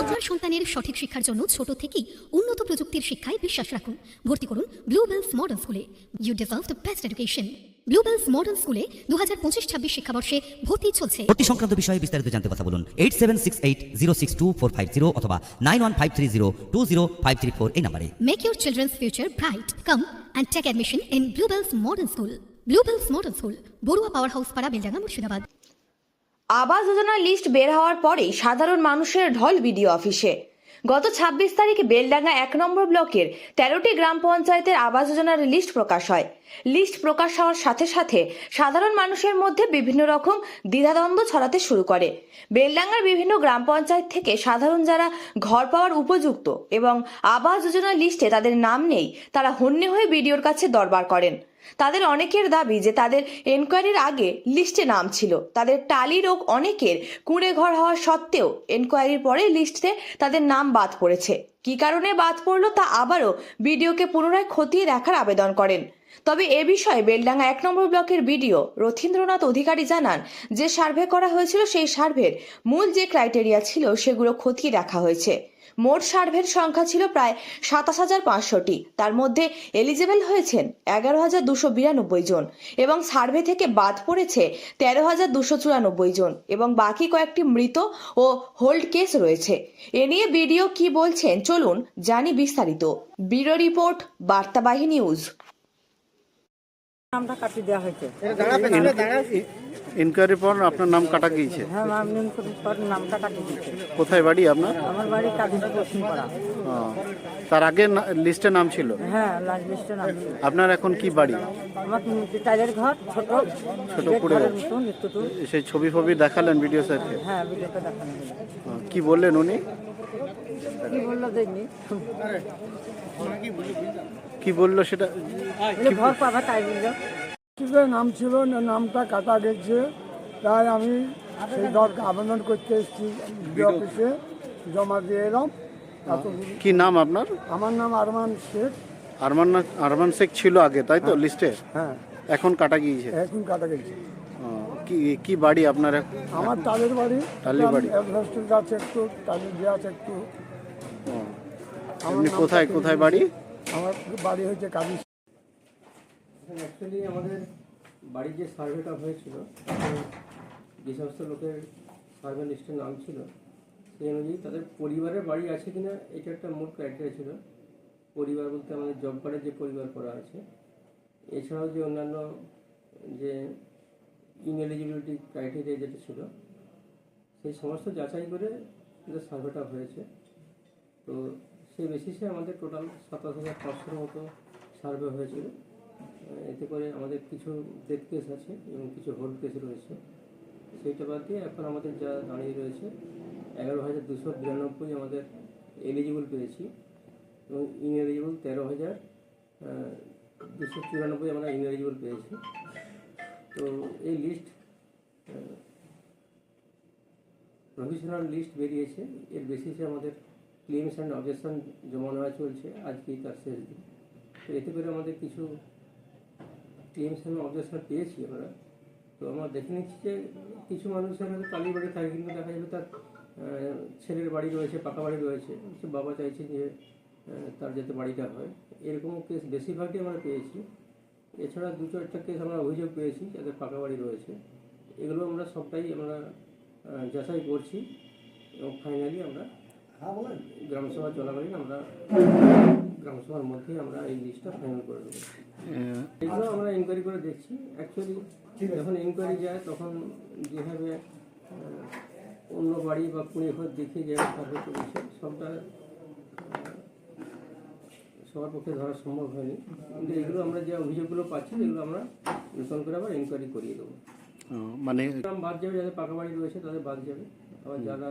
আপনার সন্তানের সঠিক শিক্ষার জন্য ছোট থেকেই উন্নত প্রযুক্তির শিক্ষায় বিশ্বাস রাখুন। ভর্তি করুন ব্লু বেলস মডেল স্কুলে you deserve the best education Blue Bells model স্কুলে দু হাজার পঁচিশ ছাব্বিশ শিক্ষাবর্ষে ভর্তি চলছে। ভর্তি সংক্রান্ত বিষয়ে বিস্তারিত জানতে কথা বলুন eight seven six eight zero six two four five zero অথবা nine one five three zero two zero five three four এই নাম্বারে। Make your children's future bright. Come and take admission in Modern Modern School. Bluebells Modern Barua power house পাড়া বেলডাঙ্গা মুর্শিদাবাদ আবাস যোজনার list বের হওয়ার পরেই সাধারণ মানুষের ঢল বিডিও অফিসে গত ছাব্বিশ তারিখে বেলডাঙ্গা এক নম্বর ব্লকের তেরোটি গ্রাম পঞ্চায়েতের আবাস যোজনার লিস্ট প্রকাশ হয় লিস্ট প্রকাশ হওয়ার সাথে সাথে সাধারণ মানুষের মধ্যে বিভিন্ন রকম দ্বিধাদ্বন্দ্ব ছড়াতে শুরু করে। বেলডাঙ্গার বিভিন্ন গ্রাম পঞ্চায়েত থেকে সাধারণ যারা ঘর পাওয়ার উপযুক্ত এবং আবাস যোজনার লিস্টে তাদের নাম নেই, তারা হন্যে হয়ে বিডিওর কাছে দরবার করেন। তাদের অনেকের দাবি যে তাদের এনকোয়ারির আগে লিস্টে নাম ছিল। তাদের টালি রোগ অনেকের কুঁড়ে ঘর হওয়া সত্ত্বেও এনকোয়ারির পরে লিস্টে তাদের নাম বাদ পড়েছে। কী কারণে বাদ পড়ল তা আবারও বিডিওকে পুনরায় খতিয়ে দেখার আবেদন করেন। তবে এ বিষয়ে বেলডাঙ্গা এক নম্বর ব্লকের বিডিও রথীন্দ্রনাথ অধিকারী জানান, যে সার্ভে করা হয়েছিল সেই সার্ভের মূল যে ক্রাইটেরিয়া ছিল সেগুলো খতিয়ে দেখা হয়েছে। মোট সার্ভের সংখ্যা ছিল প্রায় সাতাশ হাজার পাঁচশোটি। তার মধ্যে এলিজেবল হয়েছেন এগারো হাজার দুশো বিরানব্বই জন এবং সার্ভে থেকে বাদ পড়েছে তেরো হাজার দুশো চুরানব্বই জন এবং বাকি কয়েকটি মৃত ও হোল্ড কেস রয়েছে। এ নিয়ে বিডিও কি বলছেন চলুন জানি বিস্তারিত। Bureau report Bartabahi news. নামটা কাটিয়ে দেওয়া হয়েছে। ইনকোয়ারির পর আপনার নাম কাটা গিয়েছে? হ্যাঁ নাম পর নামটা কাটিয়ে দিয়েছে কোথায় বাড়ি আপনার? আমার বাড়ি কাদিনা পশ্চিম তার আগে লিস্টে নাম ছিল? হ্যাঁ লিস্টে নাম আপনার এখন কি বাড়ি? আমার টাইলের ঘর ছোট। সেই ছবি ফবি দেখালেন ভিডিও স্যারকে হ্যাঁ ভিডিওতে দেখানো কি বললেন উনি? কি বলল দেখনি কি বলল সেটা? ঘর তাই বলল নাম ছিল না নামটা কাটা গেছে। তাই আমি সেই আবেদন করতে এসেছি অফিসে জমা দিয়ে এলাম। কি নাম আপনার? আমার নাম আরমান শেখ। আরমান না- আরমান শেখ ছিল আগে তাই তো লিস্টে হ্যাঁ। এখন কাটা গিয়েছে? এখন কাটা গেছে ও, কি কি বাড়ি আপনার আমার টালের বাড়ি। টালির বাড়ি। অ্যাডভাস্টার আছে একটু টালির দিয়ে আছে একটু। কোথায় কোথায় বাড়ি? আমার বাড়ি হচ্ছে কালী অ্যাকচুয়ালি আমাদের বাড়ির যে সার্ভেটা হয়েছিল যে সমস্ত লোকের সার্ভে লিস্টের নাম ছিল, সেই অনুযায়ী তাদের পরিবারের বাড়ি আছে কিনা এটা একটা মূল ক্রাইটেরিয়া ছিল। পরিবার বলতে আমাদের জব কার্ডের যে পরিবার করা আছে, এছাড়াও যে অন্যান্য যে ইনএলিজিবিলিটি ক্রাইটেরিয়া যেটা ছিল, সেই সমস্ত যাচাই করে সার্ভেটা হয়েছে। তো সেই বেসিসে আমাদের টোটাল সাতাশ হাজার পাঁচশোর মতো সার্ভে হয়েছিল। এতে করে আমাদের কিছু ডেথ কেস আছে এবং কিছু হোল্ড কেস রয়েছে। সেইটা বাদ দিয়ে এখন আমাদের যা দাঁড়িয়ে রয়েছে, এগারো হাজার দুশো বিরানব্বই আমাদের এলিজিবল পেয়েছি এবং ইনএলিজিবল তেরো হাজার দুশো চুরানব্বই আমরা ইনএলিজিবল পেয়েছি। তো এই লিস্ট প্রভিশনাল লিস্ট বেরিয়েছে। এর বেসিসে আমাদের ক্লেমস অ্যান্ড অবজেকশন জমা নেওয়া চলছে আজকেই তার শেষ দিন। তো এতে করে আমাদের কিছু ক্লেমস অ্যান্ড অবজেকশন পেয়েছি আমরা। তো আমরা দেখে নিচ্ছি যে কিছু মানুষের হয়তো কালী বাড়ি থাকে কিন্তু দেখা যাবে তার ছেলের বাড়ি রয়েছে, পাকা বাড়ি রয়েছে। সে বাবা চাইছে যে তার যাতে বাড়িটা হয়। এরকম কেস বেশিরভাগই আমরা পেয়েছি। এছাড়া দু চারটা কেস আমরা অভিযোগ পেয়েছি যাদের পাকা বাড়ি রয়েছে। এগুলো আমরা সবটাই আমরা যাচাই করছি এবং ফাইনালি আমরা গ্রামসভা চলাকালীন আমরা গ্রামসভার মধ্যেই আমরা এই লিস্টটা ফাইনাল করে দেবো। এগুলো আমরা ইনকোয়ারি করে দেখছি। অ্যাকচুয়ালি যখন ইনকোয়ারি যায় তখন যেভাবে অন্য বাড়ি বা কুড়ি ঘর দেখে যে সার্ভে করেছে সবটা সবার পক্ষে ধরা সম্ভব হয়নি। কিন্তু এগুলো আমরা যে অভিযোগগুলো পাচ্ছি এগুলো আমরা নতুন করে আবার ইনকোয়ারি করিয়ে দেবো। মানে বাদ যাবে যাদের পাকা বাড়ি রয়েছে তাদের বাদ যাবে। আবার যারা